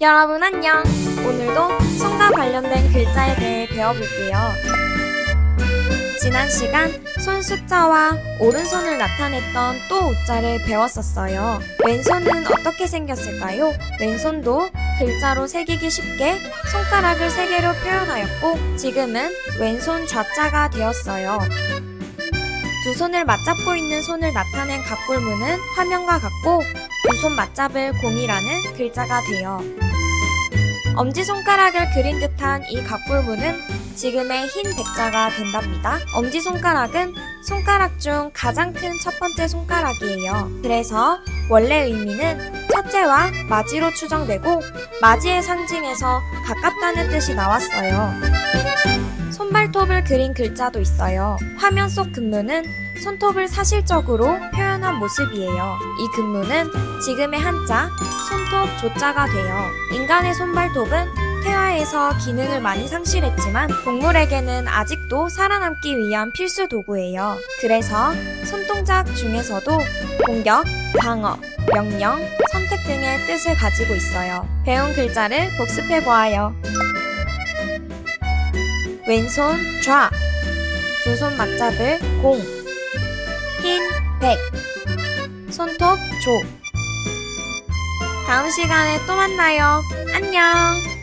여러분 안녕! 오늘도 손과 관련된 글자에 대해 배워볼게요. 지난 시간 손 숫자와 오른손을 나타냈던 또 우자를 배웠었어요. 왼손은 어떻게 생겼을까요? 왼손도 글자로 새기기 쉽게 손가락을 세 개로 표현하였고 지금은 왼손 좌자가 되었어요. 두 손을 맞잡고 있는 손을 나타낸 갑골무는 화면과 같고 두 손 맞잡을 공이라는 글자가 돼요. 엄지손가락을 그린 듯한 이 갑골무는 지금의 흰 백자가 된답니다. 엄지손가락은 손가락 중 가장 큰 첫 번째 손가락이에요. 그래서 원래 의미는 첫째와 마지로 추정되고 마지의 상징에서 가깝다는 뜻이 나왔어요. 손발톱을 그린 글자도 있어요. 화면 속 근무는 손톱을 사실적으로 표현한 모습이에요. 이 근무는 지금의 한자, 손톱 조자가 돼요. 인간의 손발톱은 퇴화에서 기능을 많이 상실했지만 동물에게는 아직도 살아남기 위한 필수 도구예요. 그래서 손동작 중에서도 공격, 방어, 명령, 선택 등의 뜻을 가지고 있어요. 배운 글자를 복습해 보아요. 왼손 좌, 두 손 맞잡을 공, 흰 백, 손톱 조. 다음 시간에 또 만나요. 안녕!